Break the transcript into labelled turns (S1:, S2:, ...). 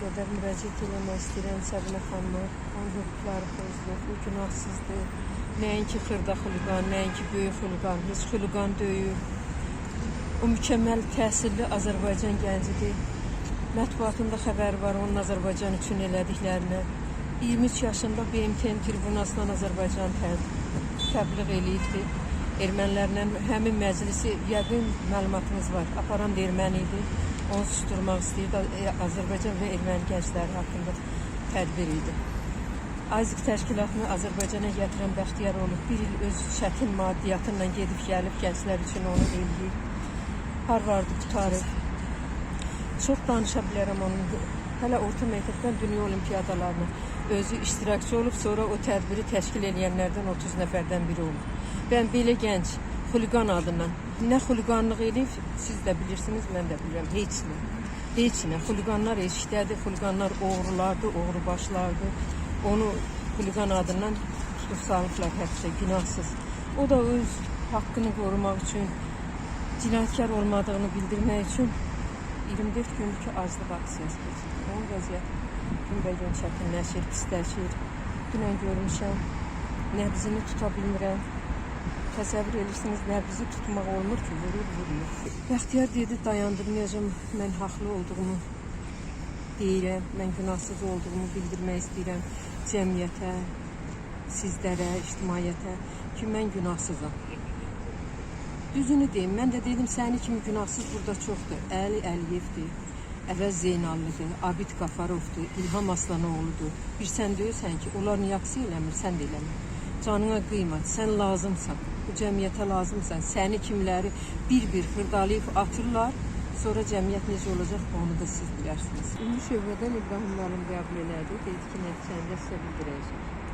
S1: qədər müraciət eləmək istəyirəm Səbinə xanıma. Onun hüquqları pozulub, o günahsızdır. Nəinki xırda xuliqan, nəinki böyük xuliqan, heç xuliqan deyil. O mükəmməl təhsilli Azərbaycan gəncidir. Mətbuatında xəbər var onun Azərbaycan üçün elədiklərinə. 23 yaşında BMT tribunasından Azərbaycan tə- təbliğ eləyibdi. Ermənilərlə həmin məclisi yəqin məlumatınız var. Aparan da erməni idi. Onu susturmaq istəyirdi. E, Azərbaycan və erməni gəncləri haqqında tədbir idi. Ayzik təşkilatını Azərbaycana gətirən Bəxtiyar olub. Bir il öz çətin maddiyyatıyla gedib gəlib gənclər üçün onu eləyir. Harvardı qutarıb. Çox danışa bilərəm onun. Hələ orta məktəbdən dünya olimpiyadalarına özü iştirakçı olub, sonra o tədbiri təşkil edənlərdən 30 nəfərdən biri olub. Ben belə gənc xuliqan adından nə xuliqanlıq eləyib siz də bilirsiniz, mən də bilirəm. Heç nə. Heç nə. Xuliqanlar eşikdədir, xuliqanlar oğrulardı, oğrubaşlardı. Onu xuliqan adından tutub salıblar həbsə, günahsız. O da öz haqqını qorumaq üçün, cinayətkar olmadığını bildirmək üçün 24 günlük aclıq aksiyası keçirdi. Onun vəziyyəti günbəgün çətinləşir, pisləşir. Dünən görmüşəm, nəbzini tuta bilmirəm. Təsəvvür edirsiniz, nəbzi tutmaq olmur ki, vurur, vurmur. Bəxtiyar dedi, dayandırmayacağım, mən haqlı olduğumu deyirəm, mən günahsız olduğumu bildirmək istəyirəm cəmiyyətə, sizlərə, ictimaiyyətə ki, mən günahsızam. Düzünü deyim, mən də dedim, səni kimi günahsız burada çoxdur. Əli Əliyevdir, Əvəz Zeynallıdır, Abid Qafarovdur, İlham Aslanoğludur. Bir sən deyirsən ki, onlar niyə aksiya eləmir, sən də eləmir. Canına qıyma, sən lazımsan, bu cəmiyyətə lazımsan. Səni kimləri bir-bir xırdalayıb atırlar, sonra cəmiyyət necə olacaq, onu da siz bilərsiniz. Ümumi şöbədən İbrahim müəllim qəbul elədi, dedi ki, nəticəndə sizə bildirəcək.